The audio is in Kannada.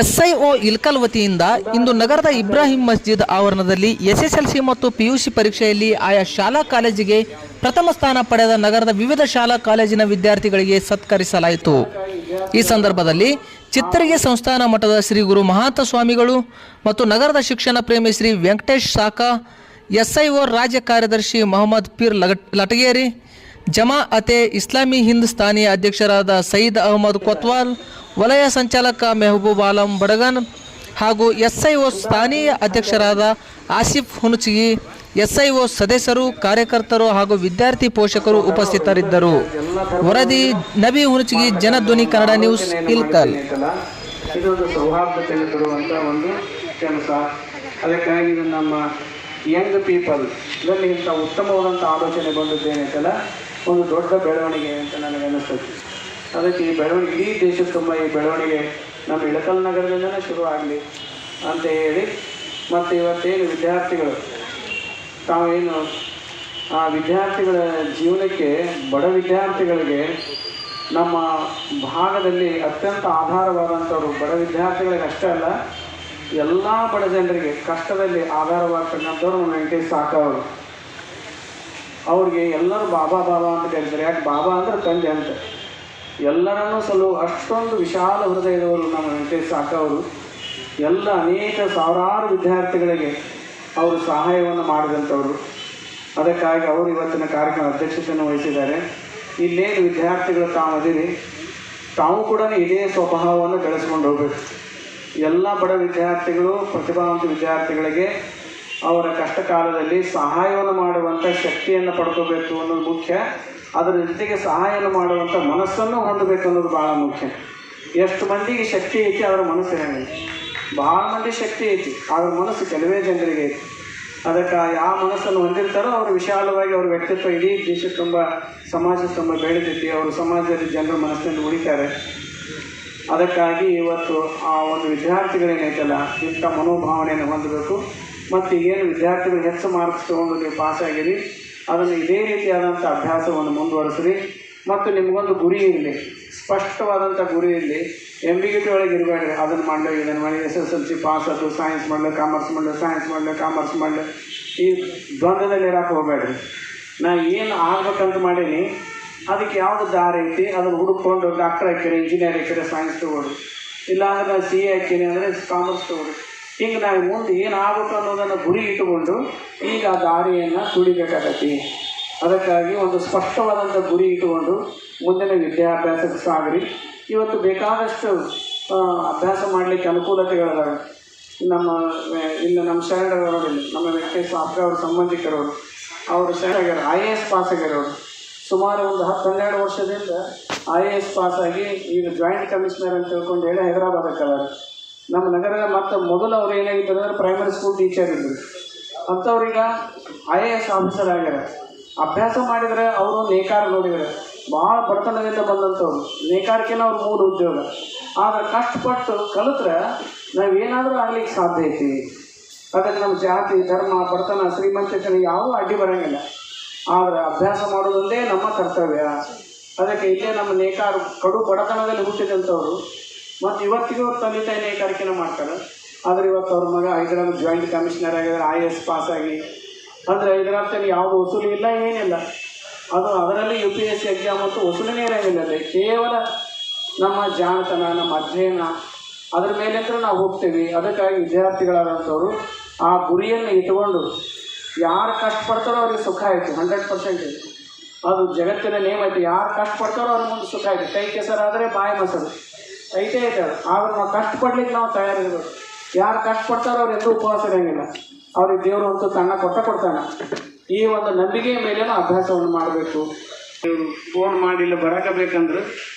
ಎಸ್ಐಒ ಇಲ್ಕಲ್ ವತಿಯಿಂದ ಇಂದು ನಗರದ ಇಬ್ರಾಹಿಂ ಮಸ್ಜಿದ್ ಆವರಣದಲ್ಲಿ ಎಸ್ಎಸ್ಎಲ್ಸಿ ಮತ್ತು ಪಿಯುಸಿ ಪರೀಕ್ಷೆಯಲ್ಲಿ ಆಯಾ ಶಾಲಾ ಕಾಲೇಜಿಗೆ ಪ್ರಥಮ ಸ್ಥಾನ ಪಡೆದ ನಗರದ ವಿವಿಧ ಶಾಲಾ ಕಾಲೇಜಿನ ವಿದ್ಯಾರ್ಥಿಗಳಿಗೆ ಸತ್ಕರಿಸಲಾಯಿತು. ಈ ಸಂದರ್ಭದಲ್ಲಿ ಚಿತ್ತರಿಗೆ ಸಂಸ್ಥಾನ ಮಠದ ಶ್ರೀ ಗುರು ಮಹಾಂತ ಸ್ವಾಮಿಗಳು ಮತ್ತು ನಗರದ ಶಿಕ್ಷಣ ಪ್ರೇಮಿ ಶ್ರೀ ವೆಂಕಟೇಶ್ ಸಾಕ, ಎಸ್ಐಒ ರಾಜ್ಯ ಕಾರ್ಯದರ್ಶಿ ಮೊಹಮ್ಮದ್ ಪೀರ್ ಲಟಗೇರಿ ಜಮಾ ಅತೆ ಇಸ್ಲಾಮಿ ಹಿಂದ್ ಸ್ಥಾನೀಯ ಅಧ್ಯಕ್ಷರಾದ ಸಯೀದ್ ಅಹಮದ್ ಕೊತ್ವಾಲ್ ವಲಯ ಸಂಚಾಲಕ ಮೆಹಬೂಬ್ ಆಲಂ ಬಡಗನ್ ಹಾಗೂ ಎಸ್ಐಒ ಸ್ಥಾನೀಯ ಅಧ್ಯಕ್ಷರಾದ ಆಸಿಫ್ ಹುನುಚಗಿ ಎಸ್ಐಒ ಸದಸ್ಯರು, ಕಾರ್ಯಕರ್ತರು ಹಾಗೂ ವಿದ್ಯಾರ್ಥಿ ಪೋಷಕರು ಉಪಸ್ಥಿತರಿದ್ದರು. ವರದಿ, ನಬಿ ಹುನುಚಗಿ ಜನಧ್ವನಿ ಕನ್ನಡ ನ್ಯೂಸ್, ಇಲ್ಕಲ್. ಇದೊಂದು ಸೌಹಾರ್ದತೆಯನ್ನು ಒಂದು ಅದಕ್ಕಾಗಿ ನಮ್ಮ ಯಂಗ್ ಪೀಪಲ್, ಇದರಲ್ಲಿ ಇಂಥ ಉತ್ತಮವಾದಂಥ ಆಲೋಚನೆ ಬಂದದ್ದೇನೈತಲ್ಲ ಒಂದು ದೊಡ್ಡ ಬೆಳವಣಿಗೆ ಅಂತ ನನಗೆ ಅನಿಸ್ತದೆ ಅದಕ್ಕೆ ಈ ಬೆಳವಣಿಗೆ, ಇಡೀ ದೇಶದ ತುಂಬ ಈ ಬೆಳವಣಿಗೆ ನಮ್ಮ ಇಳಕಲ್ ನಗರದಿಂದನೇ ಶುರು ಆಗಲಿ ಅಂತ ಹೇಳಿ ಮತ್ತು ಇವತ್ತೇನು ವಿದ್ಯಾರ್ಥಿಗಳು, ತಾವೇನು ಆ ವಿದ್ಯಾರ್ಥಿಗಳ ಜೀವನಕ್ಕೆ, ಬಡ ವಿದ್ಯಾರ್ಥಿಗಳಿಗೆ ನಮ್ಮ ಭಾಗದಲ್ಲಿ ಅತ್ಯಂತ ಆಧಾರವಾದಂಥವ್ರು ಬಡ ವಿದ್ಯಾರ್ಥಿಗಳಿಗೆ ಅಷ್ಟೇ ಅಲ್ಲ, ಎಲ್ಲ ಬಡ ಜನರಿಗೆ ಕಷ್ಟದಲ್ಲಿ ಆಧಾರವಾಗ್ತಕ್ಕಂಥವ್ರು ನಮ್ಮ ವೆಂಕಟೇಶ್ ಸಾಕವರು ಅವ್ರಿಗೆ ಎಲ್ಲರೂ ಬಾಬಾ ಬಾಬಾ ಅಂತ ಕರೀತಾರೆ. ಯಾಕೆ ಬಾಬಾ ಅಂದ್ರೆ ತಂದೆ ಅಂತ. ಎಲ್ಲರನ್ನೂ ಸಲು ಅಷ್ಟೊಂದು ವಿಶಾಲ ಹೃದಯದವರು ನಮ್ಮ ವೆಂಕಟೇಶ್ ಸಾಕವರು ಎಲ್ಲ ಅನೇಕ ಸಾವಿರಾರು ವಿದ್ಯಾರ್ಥಿಗಳಿಗೆ ಅವರು ಸಹಾಯವನ್ನು ಮಾಡಿದಂಥವರು. ಅದಕ್ಕಾಗಿ ಅವರು ಇವತ್ತಿನ ಕಾರ್ಯಕ್ರಮ ಅಧ್ಯಕ್ಷತೆಯನ್ನು ವಹಿಸಿದ್ದಾರೆ. ಇಲ್ಲೇನು ವಿದ್ಯಾರ್ಥಿಗಳು ತಾವು ಅದಿರಿ ತಾವು ಕೂಡ ಇದೇ ಸ್ವಭಾವವನ್ನು ಬೆಳೆಸ್ಕೊಂಡು ಹೋಗಬೇಕು. ಎಲ್ಲ ಬಡ ವಿದ್ಯಾರ್ಥಿಗಳು, ಪ್ರತಿಭಾವಂತ ವಿದ್ಯಾರ್ಥಿಗಳಿಗೆ ಅವರ ಕಷ್ಟ ಕಾಲದಲ್ಲಿ ಸಹಾಯವನ್ನು ಮಾಡುವಂಥ ಶಕ್ತಿಯನ್ನು ಪಡ್ಕೋಬೇಕು ಅನ್ನೋದು ಮುಖ್ಯ. ಅದರ ಜೊತೆಗೆ ಸಹಾಯವನ್ನು ಮಾಡುವಂಥ ಮನಸ್ಸನ್ನು ಹೊಂದಬೇಕು ಅನ್ನೋದು ಭಾಳ ಮುಖ್ಯ. ಎಷ್ಟು ಮಂದಿಗೆ ಶಕ್ತಿ ಐತಿ ಅವರ ಮನಸ್ಸು ಇರಂಗಿಲ್ಲ ಭಾಳ ಮಂದಿ ಶಕ್ತಿ ಐತಿ ಅವ್ರ ಮನಸ್ಸು ಕೆಲವೇ ಜನರಿಗೆ ಐತಿ. ಅದಕ್ಕೆ ಯಾವ ಮನಸ್ಸನ್ನು ಹೊಂದಿರ್ತಾರೋ ಅವರು ವಿಶಾಲವಾಗಿ ಅವ್ರ ವ್ಯಕ್ತಿತ್ವ ಇಡೀ ದೇಶ ತುಂಬ ಸಮಾಜ ತುಂಬ ಬೆಳೆದೈತಿ ಅವರು ಸಮಾಜದಲ್ಲಿ ಜನರ ಮನಸ್ಸಿನಲ್ಲಿ ಉಳಿತಾರೆ. ಅದಕ್ಕಾಗಿ ಇವತ್ತು ಆ ಒಂದು ವಿದ್ಯಾರ್ಥಿಗಳೇನೈತಲ್ಲ, ಇಂಥ ಮನೋಭಾವನೆಯನ್ನು ಹೊಂದಬೇಕು. ಮತ್ತು ಏನು ವಿದ್ಯಾರ್ಥಿಗಳು ಹೆಚ್ಚು ಮಾರ್ಕ್ಸ್ ತೊಗೊಂಡು ನೀವು ಆಗಿರಿ, ಅದನ್ನು ಇದೇ ರೀತಿಯಾದಂಥ ಅಭ್ಯಾಸವನ್ನು ಮುಂದುವರಿಸ್ರಿ. ಮತ್ತು ನಿಮಗೊಂದು ಗುರಿ ಇರಲಿ, ಸ್ಪಷ್ಟವಾದಂಥ ಗುರಿ ಇರಲಿ. ಎಂಬಿಗಿಟಿ ಒಳಗೆ ಇರಬೇಡ್ರಿ. ಅದನ್ನು ಮಾಡಲಿ, ಇದನ್ನು ಮಾಡಿ S S L C pass ಅದು ಸೈನ್ಸ್ ಮಾಡಲಿ ಕಾಮರ್ಸ್ ಮಾಡಲಿ ಸೈನ್ಸ್ ಮಾಡಲಿ ಕಾಮರ್ಸ್ ಮಾಡಲಿ. ಈ ದ್ವಂದ್ವದಲ್ಲಿ ಇರಕ್ಕೆ ಹೋಗಬೇಡ್ರಿ. ನಾ ಏನು ಆಗ್ಬೇಕಂತ ಮಾಡೀನಿ. ಅದಕ್ಕೆ ಯಾವುದು ದಾರಿ ಐತಿ? ಅದನ್ನು ಹುಡುಕೊಂಡು ಡಾಕ್ಟರ್ ಹಾಕಿರಿ ಇಂಜಿನಿಯರ್ ಹಾಕಿರಿ ಸೈನ್ಸ್ ತೊಗೊಳ್ರಿ. ಇಲ್ಲಾಂದ್ರೆ ನಾನು ಸಿ ಎ ಹಾಕಿನಿ ಅಂದರೆ ಕಾಮರ್ಸ್ ತೊಗೊಳ್ರಿ. ಹಿಂಗೆ ನಾವು ಮುಂದೆ ಏನಾಗುತ್ತೋ ಅನ್ನೋದನ್ನು ಗುರಿ ಇಟ್ಟುಕೊಂಡು ಈಗ ಆ ದಾರಿಯನ್ನು ತುಳಿಬೇಕಾಗತ್ತೆ. ಅದಕ್ಕಾಗಿ ಒಂದು ಸ್ಪಷ್ಟವಾದಂಥ ಗುರಿ ಇಟ್ಟುಕೊಂಡು ಮುಂದಿನ ವಿದ್ಯಾಭ್ಯಾಸಕ್ಕೆ ಸಾಗರಿ. ಇವತ್ತು ಬೇಕಾದಷ್ಟು ಅಭ್ಯಾಸ ಮಾಡಲಿಕ್ಕೆ ಅನುಕೂಲತೆಗಳಿದ್ದಾವೆ ನಮ್ಮ ಇಲ್ಲಿ ನಮ್ಮ ಶರಣರವರಲ್ಲಿ ನಮ್ಮ ವ್ಯಕ್ತಿ ಸಾಫ್ರೆ ಅವ್ರ ಸಂಬಂಧಿಕರವರು ಅವರು ಶರಣ ಆಗ್ಯಾರ ಐ ಎ ಎಸ್ ಪಾಸ್ ಸುಮಾರು ಒಂದು ಹತ್ತು, ಹನ್ನೆರಡು ವರ್ಷದಿಂದ ಐ ಎ ಎಸ್ ಪಾಸಾಗಿ ಈಗ ಜಾಯಿಂಟ್ ಕಮಿಷನರ್ ಅಂತ ತಿಳ್ಕೊಂಡು ಹೇಳಿ ಹೈದರಾಬಾದಕ್ಕೆ ನಮ್ಮ ನಗರದ ಮತ್ತು ಮೊದಲು ಅವ್ರು ಏನಾಗಿತ್ತು ಅಂದ್ರೆ ಪ್ರೈಮರಿ ಸ್ಕೂಲ್ ಟೀಚರ್ ಇದ್ದರು ಅಂಥವ್ರೀಗ ಐ ಎ ಎಸ್ ಆಫೀಸರ್ ಆಗ್ಯಾರ ಅಭ್ಯಾಸ ಮಾಡಿದರೆ ಅವರು ನೇಕಾರ ನೋಡಿದರೆ ಭಾಳ ಬಡತನದಿಂದ ಬಂದಂಥವ್ರು. ನೇಕಾರಕ್ಕೇನೆ ಅವ್ರ ಮೂರು ಉದ್ಯೋಗ. ಆದರೆ ಕಷ್ಟಪಟ್ಟು ಕಲಿತ್ರೆ ನಾವು ಏನಾದರೂ ಆಗ್ಲಿಕ್ಕೆ ಸಾಧ್ಯ ಐತಿ. ಅದಕ್ಕೆ ನಮ್ಮ ಜಾತಿ, ಧರ್ಮ, ಬಡತನ ಶ್ರೀಮಂತಿತನ ಯಾವುದೂ ಅಡ್ಡಿ ಬರೋಂಗಿಲ್ಲ. ಆದರೆ ಅಭ್ಯಾಸ ಮಾಡೋದೊಂದೇ ನಮ್ಮ ಕರ್ತವ್ಯ. ಅದಕ್ಕೆ ಇಲ್ಲೇ ನಮ್ಮ ನೇಕಾರ ಕಡು ಬಡತನದಲ್ಲಿ ಹುಟ್ಟಿದಂಥವ್ರು ಮತ್ತು ಇವತ್ತಿಗೂ ತಂದೆ ತಾಯಿ ನೇಕಾರಿಕೆನೂ ಮಾಡ್ತಾರೆ. ಆದರೆ ಇವತ್ತು ಅವ್ರ ಮಗ ಹೈದರಾಬಾದ್ ಜಾಯಿಂಟ್ ಕಮಿಷನರ್ ಆಗಿದ್ದಾರೆ ಐ ಎಸ್ ಆಗಿ. ಅಂದರೆ ಇದರಲ್ಲಿ ಯಾವುದು ವಸೂಲಿ ಇಲ್ಲ, ಏನಿಲ್ಲ. ಅದು ಅದರಲ್ಲಿ U P S C exam ಅಂತೂ ವಸೂಲಿನೇ ಇರೋದಿಲ್ಲ ಅಲ್ಲಿ. ಕೇವಲ ನಮ್ಮ ಜಾಣತನ, ನಮ್ಮ ಅಧ್ಯಯನ, ಅದ್ರ ಮೇಲೆ ಅಂತ ನಾವು ಹೋಗ್ತೀವಿ. ಅದಕ್ಕಾಗಿ ವಿದ್ಯಾರ್ಥಿಗಳಾದಂಥವ್ರು ಆ ಗುರಿಯನ್ನು ಇಟ್ಕೊಂಡು ಯಾರು ಕಷ್ಟಪಡ್ತಾರೋ ಅವ್ರಿಗೆ ಸುಖ ಆಯಿತು ಹಂಡ್ರೆಡ್ ಪರ್ಸೆಂಟ್ ಅದು ಜಗತ್ತಿನ ನೇಮ್ ಆಯಿತು ಯಾರು ಕಷ್ಟಪಡ್ತಾರೋ ಅವ್ರ ಮುಂದೆ ಸುಖ ಆಯಿತು. ಕೈ ಕೆಸರಾದರೆ ಬಾಯಿ ಮೊಸರು. ಐತೆ ಐತೆ. ಅದು ಆದ್ರೆ ನಾವು ಕಷ್ಟಪಡ್ಲಿಕ್ಕೆ ನಾವು ತಯಾರಿರ್ಬೇಕು ಯಾರು ಕಷ್ಟಪಡ್ತಾರೋ ಅವ್ರು ಎಂದೂ ಉಪವಾಸ ಇರೋಂಗಿಲ್ಲ. ಅವ್ರಿಗೆ ದೇವರು ಅಂತೂ ತನ್ನ ಕೊಟ್ಟ ಕೊಡ್ತಾನೆ. ಈ ಒಂದು ನಂಬಿಕೆಯ ಮೇಲೇನೂ ಅಭ್ಯಾಸವನ್ನು ಮಾಡಬೇಕು. ಫೋನ್ ಮಾಡಿಲ್ಲ ಬರಕ ಬರಕಬೇಕಂದ್ರೆ